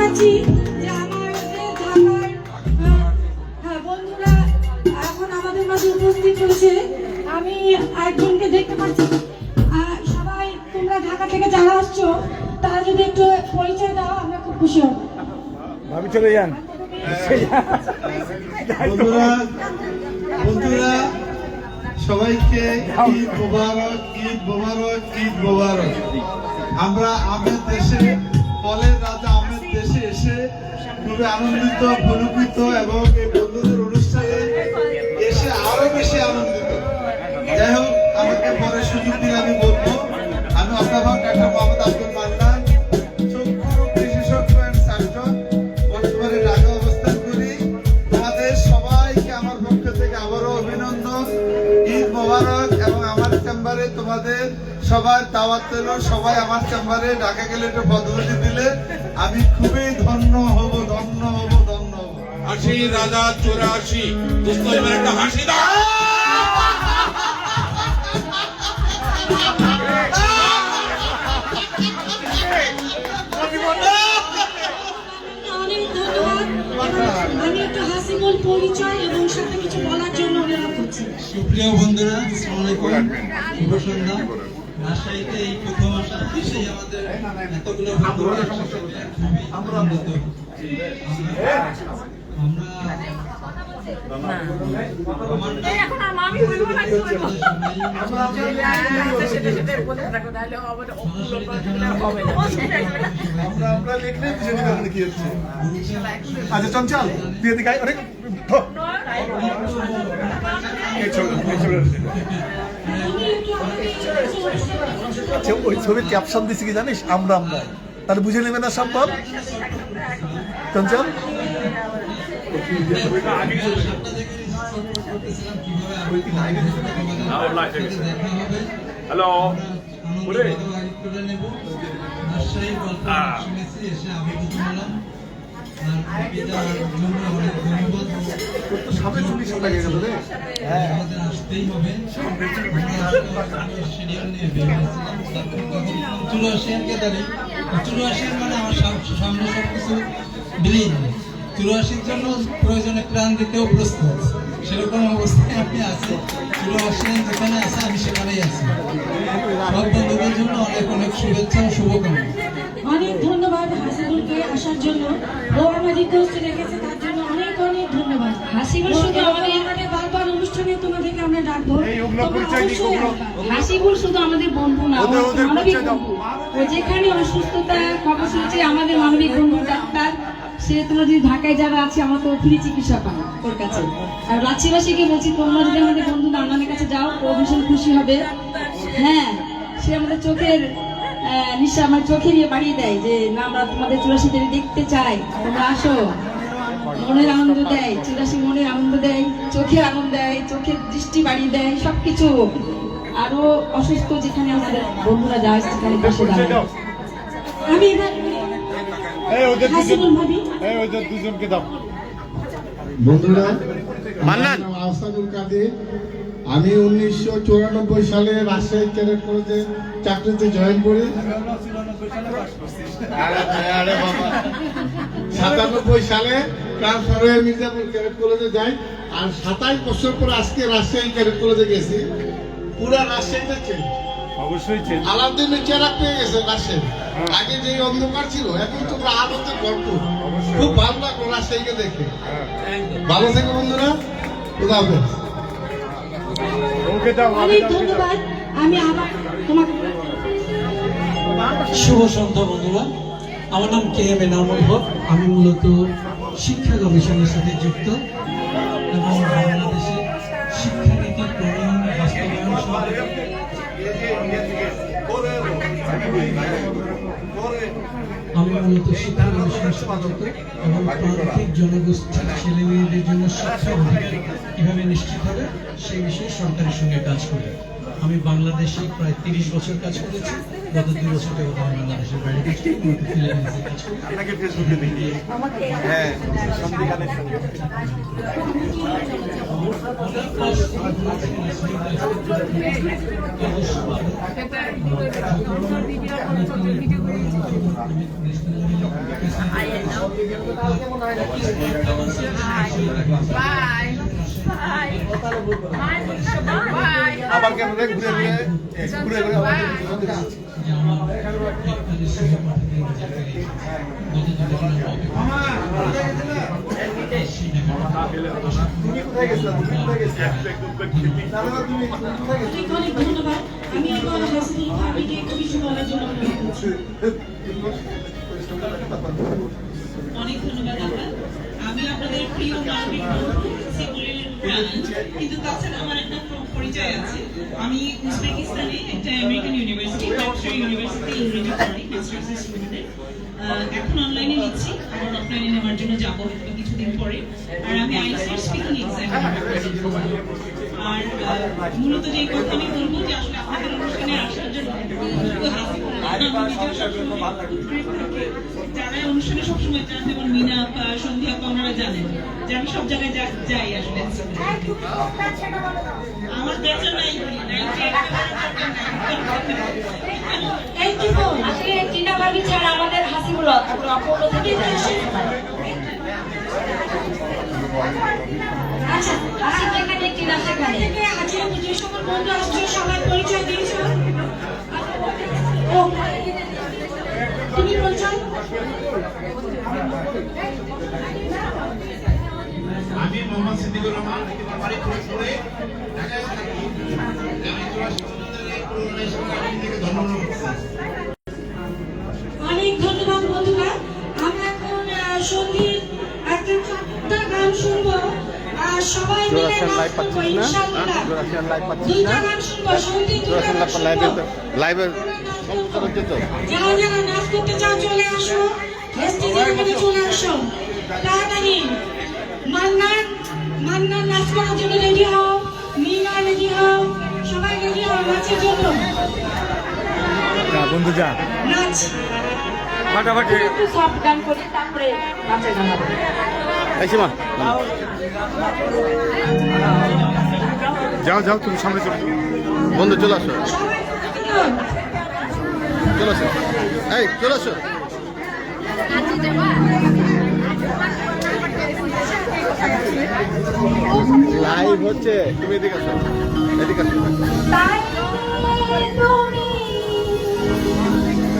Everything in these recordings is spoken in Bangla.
আমি যে আমার ঢাকার হ্যাঁ, বন্ধুরা এখন আমাদের মাঝে উপস্থিত হয়েছে আমি একজনকে দেখতে পাচ্ছি। সবাই তোমরা ঢাকা থেকে যারা আসছো তারা যদি একটু পরিচয় দাও আমরা খুব খুশি হব। ভাবি চলে যান। বন্ধুরা বন্ধুরা সবাইকে ঈদ মোবারক ঈদ মোবারক ঈদ মোবারক। আমরা আমের দেশে ফলের রাজা খুবই আনন্দিত, পুলকিত এবং এই বন্ধুদের অনুষ্ঠানে এসে আরও বেশি আনন্দিত। যাই হোক, আমাকে পরে সুযোগ দিলে আমি বলব, আমি অধ্যাপক ডাক্তার মোহাম্মদ আব্দুল মান্নান চক্ষু বিশেষজ্ঞ surgeon। বর্তমানে ঢাকা অবস্থান করি। তোমাদের সবাইকে আমার পক্ষ থেকে আবারও অভিনন্দন, ঈদ মোবারক এবং আমার চেম্বারে তোমাদের সবার দাওয়াত পেল সবাই আমার চেম্বারে ঢাকা গেলে একটু পদ্ধতি দিলে আমি খুবই ধন্য হব। আশি রাজা চৌরাশি। দোস্ত এবার একটা হাসি দাও। অনেক ধন্যবাদ। আমি একটু হাসিমুল পরিচয় এবং সাথে কিছু বলার জন্য অনুরোধ করছি। সুপ্রিয় বন্ধুরা আসসালামু আলাইকুম। শুভ সন্ধ্যা। রাজশাহীতে এই প্রথম আসা আমাদের এতগুলো আমরা আচ্ছা চঞ্চল দিয়ে দিকে আয়, অনেক আচ্ছা ওই ছবির ক্যাপশন দিছি কি জানিস? আমরা আমরা। তাহলে বুঝে নেবে না সম্ভব চঞ্চল? হ্যালো সামনে গেল রে। আমাদের আসতেই হবে চুলো আসিয়ানকে দাঁড়িয়ে আসিয়ান মানে আমার সাম- সামনে সব কিছু বিলীন আসির জন্য প্রয়োজনে প্রাণ দিতেও প্রস্তুত। সেরকম অবস্থায় আমি আছি। আসিয়ান যেখানে আছে আমি সেখানেই আছি। সব বন্ধুদের জন্য অনেক অনেক শুভেচ্ছা ও শুভকামনা। অনেক ধন্যবাদ হাসিবুলকে আসার জন্য। ও রিকোয়েস্ট রেখেছে তার জন্য অনেক অনেক ধন্যবাদ। হাসিবুল শুধু আমাদের আমাদের বারবার অনুষ্ঠানে তোমাদেরকে আমরা তোমরা অবশ্যই আসবা। হাসিবুল শুধু আমাদের বন্ধু না ওদের- ওদের পরিচয় দাও। ও যেখানে অসুস্থতা খবর শুনছে আমাদের মানবিক বন্ধু ডাক্তার। সে তোমরা যদি ঢাকায় যারা আছে আমরা তো ফ্রি চিকিৎসা পাই ওর কাছে। আর রাঁচিবাসীকে বলছি তোমরা যদি আমাদের বন্ধু দান্নানের কাছে যাও ও ভীষণ খুশি হবে। হ্যাঁ সে আমাদের চোখের নিঃশ্বাস আমার চোখে নিয়ে বাড়িয়ে দেয় যে না আমরা তোমাদের চুরাশিতে দেখতে চাই। তোমরা আসো। মনের আনন্দ দেয় চুরাশি মনের আনন্দ দেয় চোখে আনন্দ দেয় চোখের দৃষ্টি বাড়িয়ে দেয় সবকিছু আরও অসুস্থ যেখানে আমাদের বন্ধুরা যায় সেখানে বসে দাঁড়ায়। আমি এবার বন্ধুরা মান্নান। আহসানুল কাদের। আমি উনিশশো চুরানব্বই সালে রাজশাহী ক্যাডেট কলেজে চাকরিতে জয়েন করি। সাতানব্বই সালে ট্রান্সফার হয়ে মির্জাপুর ক্যাডেট কলেজে যাই আর সাতাইশ বছর পর আজকে রাজশাহী ক্যাডেট কলেজে গেছি। পুরা রাজশাহীতে চেঞ্জ অবশ্যই চেঞ্জ আলাউদ্দিনের চেরাক পেয়ে গেছে রাজশাহী। আগে যে অন্ধকার ছিল এখন তো আলোতে গল্প খুব ভালো লাগল রাজশাহীকে দেখে। ভালো থেকে বন্ধুরা। খুদা হাফেজ। অনেক ধন্যবাদ। আমি আবার তোমাকে শুভ সন্ধ্যা বন্ধুরা। আমার নাম কে এম এনামুল হক। আমি মূলত শিক্ষা গবেষণার সাথে যুক্ত এবং বাংলাদেশে শিক্ষানীতি প্রণয়ন বাস্তবায়ন আমি মূলত শিক্ষা গবেষণার সাথে যুক্ত জনগোষ্ঠীর ছেলে জন্য শিক্ষা অধিকার কীভাবে নিশ্চিত হবে, সেই বিষয়ে সরকারের সঙ্গে কাজ করি। আমি বাংলাদেশে প্রায় তিরিশ বছর কাজ করেছি। গত দুই বছর থেকে আমি বাংলাদেশের বাইরে কাজ করি আবার কেন ঘুরে ঘুরে ঘুরে ঘুরে তুমি কোথায় গেছিলা তুমি কোথায় গেছিলা তুমি কোথায় গেছিলা আমি আমার হাসিবুল ভাবিকে কিছু বলার জন্য অনেক ধন্যবাদ আমি আপনাদের প্রিয় মানবিক বন্ধু কিন্তু তাছাড়া আমার একটা পরিচয় আছে আমি উজবেকিস্তানে একটা আমেরিকান ইউনিভার্সিটি ইংরেজি পড়াই এখন অনলাইনে নিচ্ছি আবার অফলাইনে নেওয়ার জন্য যাব হয়তো কিছুদিন পরে আর আমি আইসিআর স্পিকিং এক্সাম আর মূলত যে কথা আমি বলব যে আসলে আপনাদের অনুষ্ঠানে আসার জন্য যারা অনুষ্ঠানে সবসময় যান যেমন মিনা আপা সন্ধ্যা আপা ওনারা জানেন যে আমি সব জায়গায় যাই আসলে আমার বেচা নাই নাই এই কি বল টিনা ভাবি ছাড়া আমাদের হাসিবুল পুরো অপূর্ণ থেকে আচ্ছা হাসি যেখানে টিনা সেখানে। আজকে যে সকল বন্ধু আসছে সবাই পরিচয় দিয়েছ? তুমি পরিচয় আমি মোহাম্মদ সিদ্দিকুর রহমান বাড়ি ফরিদপুরে ঢাকায় থাকি। আমি চুরাশি থেকে ধন্যবাদ অনেক ধন্যবাদ বন্ধুরা। আমরা এখন সংগীত একটা ছোট্ট গান শুনব। সবাই মিলে নাচ করব ইনশাআল্লাহ। দুইটা গান শুনব সংগীত দুইটা গান শুনব যারা যারা নাচ করতে চাও চলে আসো। স্টেজের মধ্যে চলে আসো। তাড়াতাড়ি। মান্নান মান্নান নাচ করার জন্য রেডি হও। মিনা রেডি হও। সবাই রেডি হও নাচের জন্য। বন্ধু যা। নাচ। ফাটাফাটি। একটু সফট গান করি তারপরে নাচের গান হবে। সীমা যাও যাও তুমি সামনে চলো। বন্ধু চলে আসো। চলে আসো এই চলে আসো লাইভ হচ্ছে। তুমি এদিকে আসো। এদিকে আসো।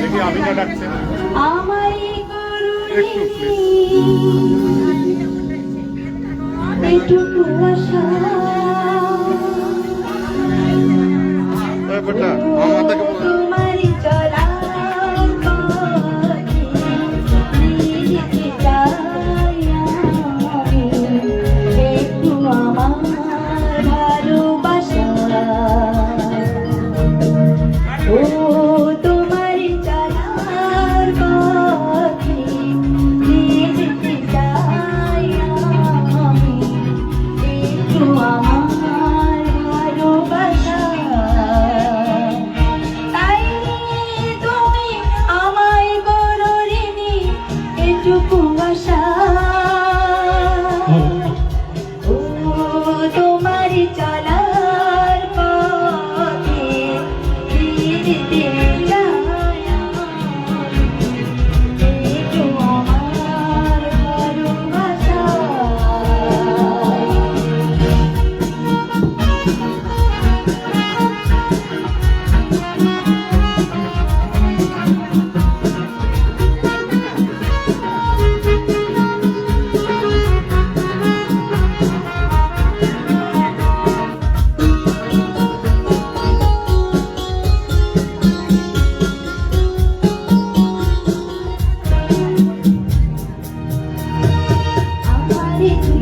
দেখি আমি না ডাকছে। একটু আশা। ওই আমার Thank you.